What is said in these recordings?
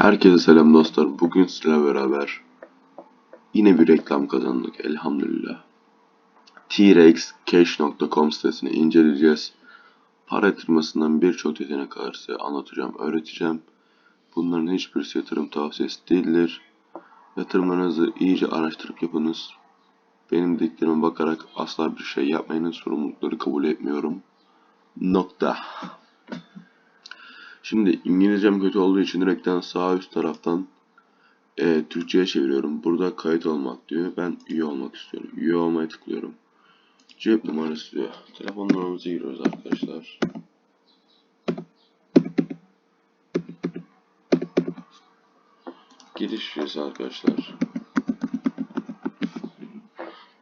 Herkese selam dostlar. Bugün sizlerle beraber yine bir reklam kazandık elhamdülillah. trxcash.com sitesini inceleyeceğiz. Para yatırmasından birçok detayına kadar size anlatacağım, öğreteceğim. Bunların hiçbirisi yatırım tavsiyesi değildir. Yatırımlarınızı iyice araştırıp yapınız. Benim dediklerime bakarak asla bir şey yapmayın. Sorumlulukları kabul etmiyorum. Nokta. Şimdi İngilizcem kötü olduğu için direkten sağ üst taraftan e, Türkçe'ye çeviriyorum. Burada kayıt olmak diyor. Ben üye olmak istiyorum. Üye olmaya tıklıyorum. Cep numarası diyor. Telefon numaramızı giriyoruz arkadaşlar. Giriş şifresi arkadaşlar.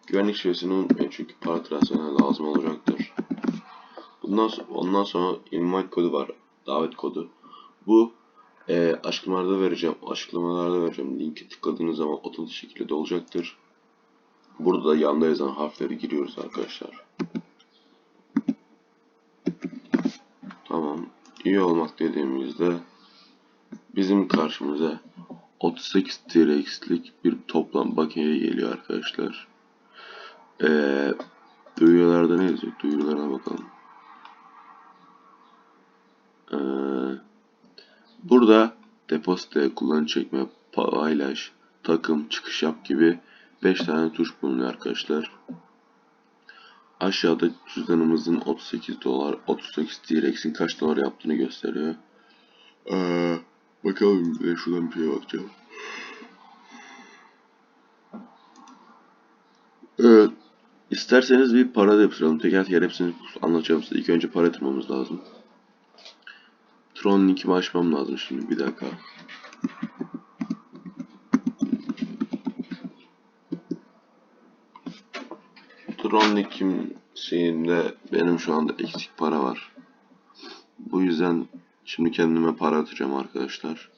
Güvenlik şifresini unutmayın çünkü para transferine lazım olacaktır. Bundan sonra, ondan sonra invite kodu var. Davet kodu. Bu e, açıklamalarda vereceğim. Açıklamalarda vereceğim. Linki tıkladığınız zaman otomatik şekilde olacaktır. Burada da yanda yazan harfleri giriyoruz arkadaşlar. Tamam. İyi olmak dediğimizde bizim karşımıza 38 TRX'lik bir toplam bakiye geliyor arkadaşlar. Ee, duyurularda ne yazıyor? Duyurularına bakalım. Ee, burada depozite, kullanım çekme, paylaş, takım, çıkış yap gibi 5 tane tuş bulunuyor arkadaşlar. Aşağıda cüzdanımızın 38 dolar, 38 TRX'in kaç dolar yaptığını gösteriyor. Ee, bakalım de şuradan bir şeye bakacağım. Evet. İsterseniz bir para da yapıştıralım. Teker teker hepsini anlatacağım size. İlk önce para yatırmamız lazım. Tron linkimi açmam lazım şimdi. Bir dakika. Tron linkim şeyinde benim şu anda eksik para var. Bu yüzden şimdi kendime para atacağım arkadaşlar.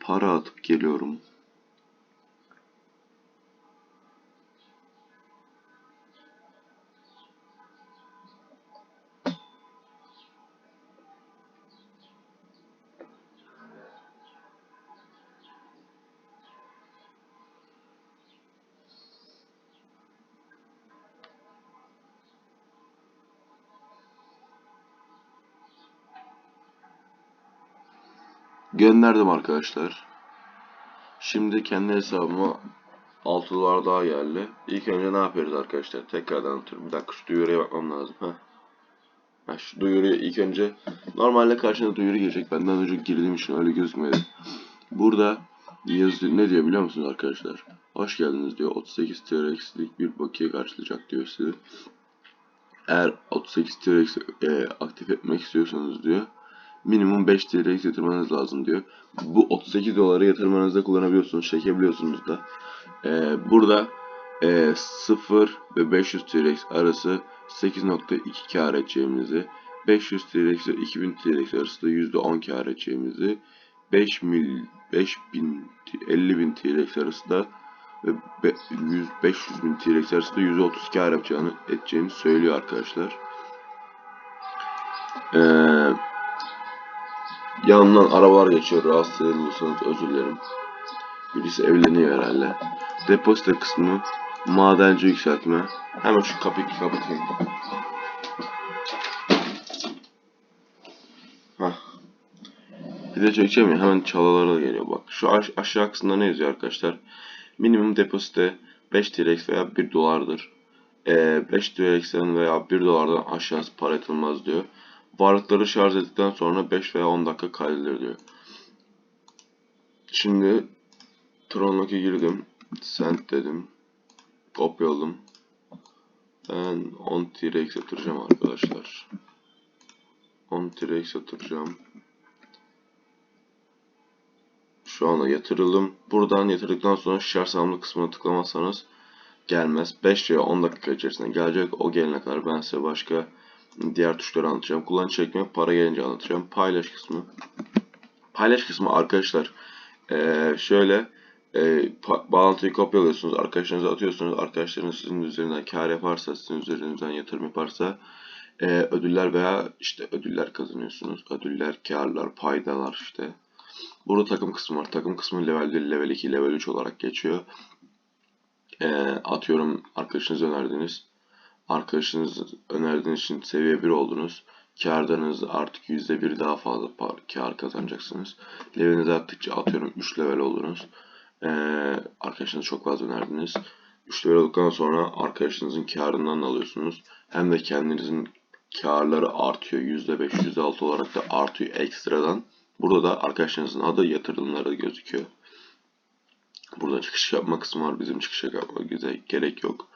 Para atıp geliyorum. Gönderdim arkadaşlar. Şimdi kendi hesabıma 6 dolar daha geldi. İlk önce ne yapıyoruz arkadaşlar? Tekrardan anlatıyorum. Bir dakika şu duyuruya bakmam lazım. Heh. Ha, şu duyuruyu ilk önce normalde karşına duyuru gelecek. Benden önce girdiğim için öyle gözükmedi. Burada yazı ne diyor biliyor musunuz arkadaşlar? Hoş geldiniz diyor. 38 TRX'lik bir bakiye karşılayacak diyor size. Eğer 38 TRX e, aktif etmek istiyorsanız diyor minimum 5 TRX yatırmanız lazım diyor. Bu 38 doları yatırmanızda kullanabiliyorsunuz, çekebiliyorsunuz da. Ee, burada e, 0 ve 500 TRX arası 8.2 kar edeceğimizi, 500 TRX ile 2000 TRX arası da %10 kar edeceğimizi, 5 mil 5000 50.000 TRX arası da ve 100 500 bin TRX arasında %30 kar yapacağını edeceğini söylüyor arkadaşlar. Eee Yanından arabalar geçiyor. Rahatsız ediliyorsanız özür dilerim. Birisi evleniyor herhalde. Depozito kısmı madenci yükseltme. Hemen şu kapıyı kapatayım. Hah. Bir de çekeceğim ya hemen çalaları da geliyor bak. Şu aş aşağı kısımda ne yazıyor arkadaşlar? Minimum depozite 5 TRX veya 1 dolardır. Ee, 5 TRX'den veya 1 dolardan aşağısı para yatılmaz diyor. Varlıkları şarj ettikten sonra 5 veya 10 dakika kaydedilir diyor. Şimdi Tronlock'e girdim. Send dedim. Kopyaladım. Ben 10 TRX yatıracağım arkadaşlar. 10 TRX yatıracağım. Şu anda yatırıldım. Buradan yatırdıktan sonra şarj sağlamlığı kısmına tıklamazsanız gelmez. 5 veya 10 dakika içerisinde gelecek. O gelene kadar ben size başka Diğer tuşları anlatacağım. Kullan çekme, para gelince anlatacağım. Paylaş kısmı. Paylaş kısmı arkadaşlar ee, şöyle e, bağlantıyı kopyalıyorsunuz. Arkadaşlarınıza atıyorsunuz. Arkadaşlarınız sizin üzerinden kar yaparsa, sizin üzerinizden yatırım yaparsa e, ödüller veya işte ödüller kazanıyorsunuz. Ödüller, karlar, paydalar işte. Burada takım kısmı var. Takım kısmı level 1, level 2, level 3 olarak geçiyor. Ee, atıyorum arkadaşınız önerdiniz. Arkadaşınız önerdiğiniz için seviye 1 oldunuz. Kardanız artık %1 daha fazla kar kazanacaksınız. Leveliniz arttıkça atıyorum 3 level oldunuz. Ee, arkadaşınız çok fazla önerdiniz. 3 level olduktan sonra arkadaşınızın karından alıyorsunuz. Hem de kendinizin karları artıyor. %5, %6 olarak da artıyor ekstradan. Burada da arkadaşlarınızın adı yatırımları gözüküyor. Burada çıkış yapma kısmı var. Bizim çıkış yapma gerek yok.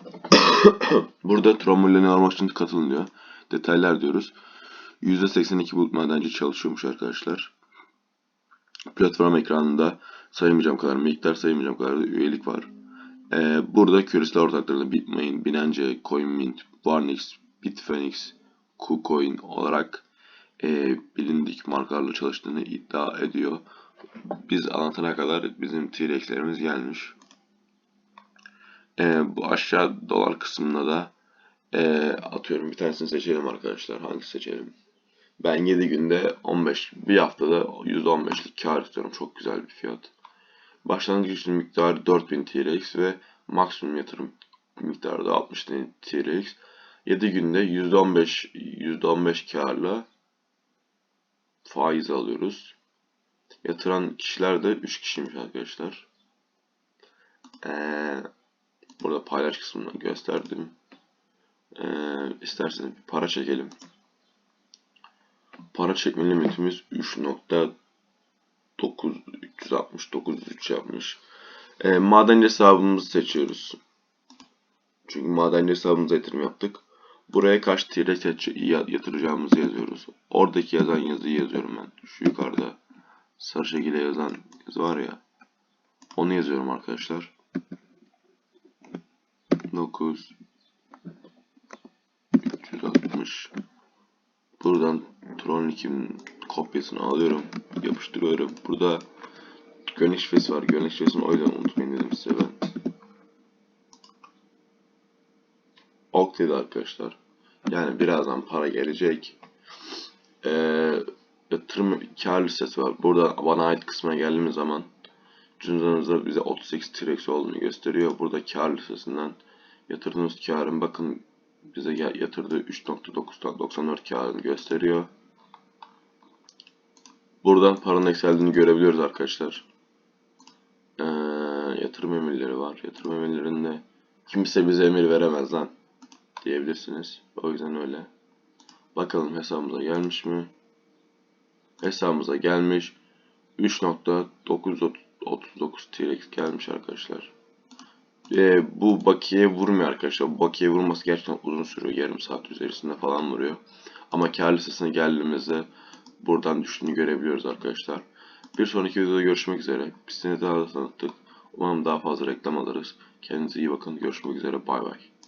Burada trombonlerini almak için katılın. Detaylar diyoruz. %82 bulut madenci çalışıyormuş arkadaşlar. Platform ekranında sayamayacağım kadar miktar sayamayacağım kadar da üyelik var. Ee, burada küresel ortaklarında Bitmain, Binance, CoinMint, Varnix, Bitfinex, KuCoin olarak e, bilindik markalarla çalıştığını iddia ediyor. Biz anlatana kadar bizim T-Rex'lerimiz gelmiş. E, bu aşağı dolar kısmına da e, atıyorum bir tanesini seçelim arkadaşlar. Hangi seçelim? Ben 7 günde 15, bir haftada %15'lik kar istiyorum. Çok güzel bir fiyat. Başlangıç için miktarı 4000 TRX ve maksimum yatırım miktarı da 60 TRX. 7 günde %15 %15 karla faiz alıyoruz. Yatıran kişiler de 3 kişiymiş arkadaşlar. Ee, burada paylaş kısmını gösterdim. Ee, isterseniz bir para çekelim. Para çekme limitimiz 3.9 369 yapmış. Ee, madenci hesabımızı seçiyoruz. Çünkü madenci hesabımıza yatırım yaptık. Buraya kaç TL yatıracağımızı yazıyoruz. Oradaki yazan yazıyı yazıyorum ben. Şu yukarıda sarı şekilde yazan yazı var ya. Onu yazıyorum arkadaşlar. 9 360 Buradan Tron 2'nin kopyasını alıyorum. Yapıştırıyorum. Burada gönül şifresi var. Gönül şifresini o yüzden unutmayın dedim size ben. Ok dedi arkadaşlar. Yani birazdan para gelecek. Ee, yatırım kar listesi var. Burada bana ait kısmına geldiğimiz zaman cüzdanınızda bize 38 TRX olduğunu gösteriyor. Burada kar listesinden yatırdığınız karın bakın bize yatırdığı 3.94 karını gösteriyor. Buradan paranın yükseldiğini görebiliyoruz arkadaşlar. Ee, yatırım emirleri var. Yatırım emirlerinde kimse bize emir veremez lan diyebilirsiniz. O yüzden öyle. Bakalım hesabımıza gelmiş mi? Hesabımıza gelmiş. 3.939 TRX gelmiş arkadaşlar. E, bu bakiye vurmuyor arkadaşlar. Bu bakiye vurması gerçekten uzun sürüyor. Yarım saat üzerisinde falan vuruyor. Ama kar listesine geldiğimizde buradan düştüğünü görebiliyoruz arkadaşlar. Bir sonraki videoda görüşmek üzere. Biz seni daha da tanıttık. Umarım daha fazla reklam alırız. Kendinize iyi bakın. Görüşmek üzere. Bay bay.